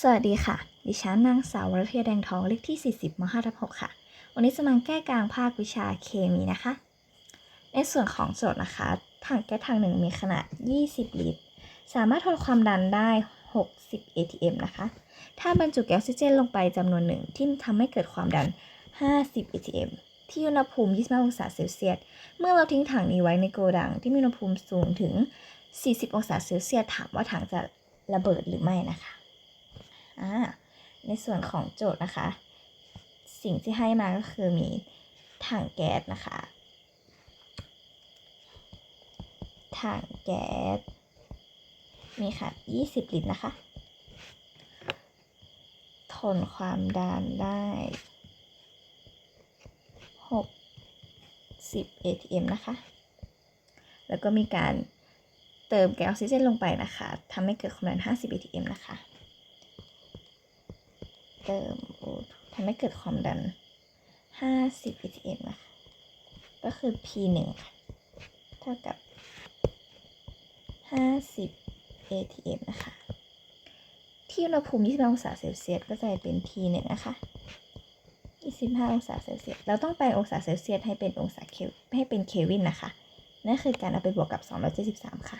สวัสดีค่ะ ดิฉันนางสาววรเพียแดงทองเลขที่ 40ม5ทับ6ค่ะ วันนี้จะมาแก้กลางภาควิชาเคมีนะคะ ในส่วนของโจทย์นะคะถังแก๊สถังหนึ่งมีขนาด 20 ลิตร สามารถทนความดันได้ 60 atm นะคะ ถ้าบรรจุแก๊สออกซิเจนลงไปจำนวนหนึ่งที่ทำให้เกิดความดัน 50 atm ที่อุณหภูมิ 25 องศาเซลเซียส เมื่อเราทิ้งถังนี้ไว้ในโกดังที่มีอุณหภูมิสูงถึง 40 องศาเซลเซียส ถามว่าถังจะระเบิดหรือไม่นะคะ อ่าในส่วนของโจทย์นะคะ สิ่งที่ให้มาก็คือมีถังแก๊สนะคะถังแก๊สมีค่ะ 20 ลิตรนะคะ ทนความดันได้ 60 atm นะคะ แล้วก็มีการเติมแก๊สออกซิเจนลงไปนะคะทำให้เกิดความดัน50 atm นะคะ เติมโอทำให้เกิดความดัน 50 atm นะคะก็คือ P 1ค่ะ เท่ากับ 50 atm นะคะ ที่อุณหภูมิ 25 องศาเซลเซียสก็จะเป็น T 1นะคะ 25 องศาเซลเซียส เราต้องแปลงองศาเซลเซียสให้เป็นองศาเคให้เป็นเคลวินนะคะ นั่นคือการเอาไปบวกกับ 273 ค่ะ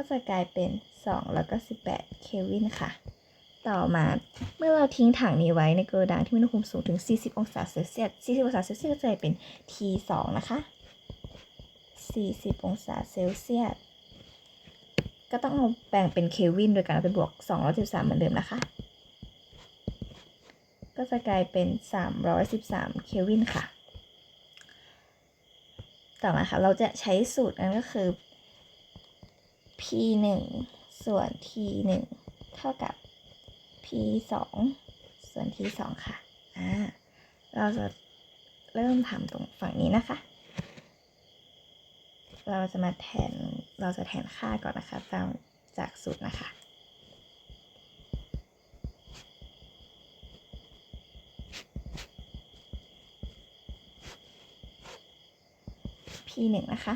ก็จะกลายเป็น 2 แล้วก็ 18 เคลวินค่ะ ต่อมาเมื่อเราทิ้งถังนี้ไว้ในโกดังที่มีอุณหภูมิสูงถึง 40 องศาเซลเซียส 40 องศาเซลเซียสก็จะเป็น T2 นะคะ 40 องศาเซลเซียส ก็ต้องเอาแบ่งเป็นเคลวินโดยการเอาไปบวก 213 เหมือนเดิมนะคะ ก็จะกลายเป็น 313 เคลวินค่ะ ต่อมาค่ะ เราจะใช้สูตรนั้นก็คือ P 1ส่วน T 1เท่ากับ P 2ส่วน T 2ค่ะ อ่า เราจะเริ่มทำตรงฝั่งนี้นะคะ เราจะมาแทน เราจะแทนค่าก่อนนะคะตามจากสูตรนะคะ P 1นะคะ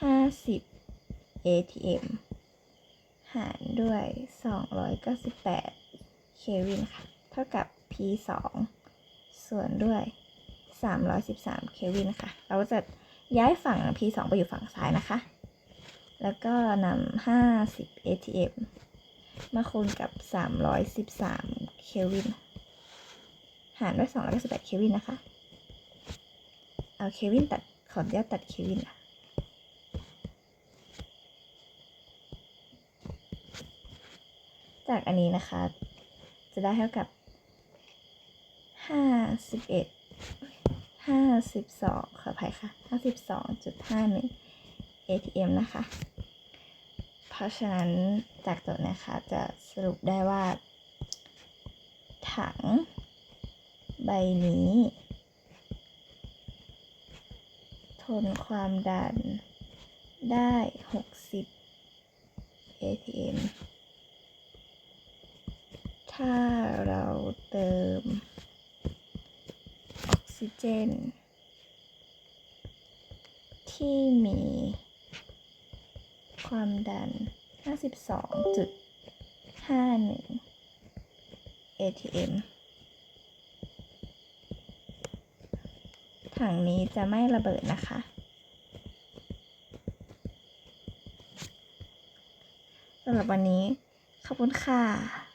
50 ATM หารด้วย 298 เควินค่ะ เท่ากับ P 2ส่วนด้วย 313 เควินค่ะ เราจะย้ายฝั่ง P 2ไปอยู่ฝั่งซ้ายนะคะ แล้วก็นำ50 ATM มาคูณกับ 313 เควิน หารด้วย 298 เควินนะคะ เอาเควินตัดขออนุญาตตัดเควินนะ จากอันนี้นะคะ จะได้เท่ากับห้าสิบเอ็ดห้าสิบสองขออภัยค่ะห้าสิบสองจุดห้าหนึ่ง ATM นะคะ เพราะฉะนั้นจากตัวนะคะจะสรุปได้ว่า ถัง ใบนี้ ทนความดันได้ 60 ATM ถ้าเราเติมออกซิเจน ที่มีความดัน 52.51 ATM ถังนี้จะไม่ระเบิดนะคะ สำหรับวันนี้ ขอบคุณค่ะ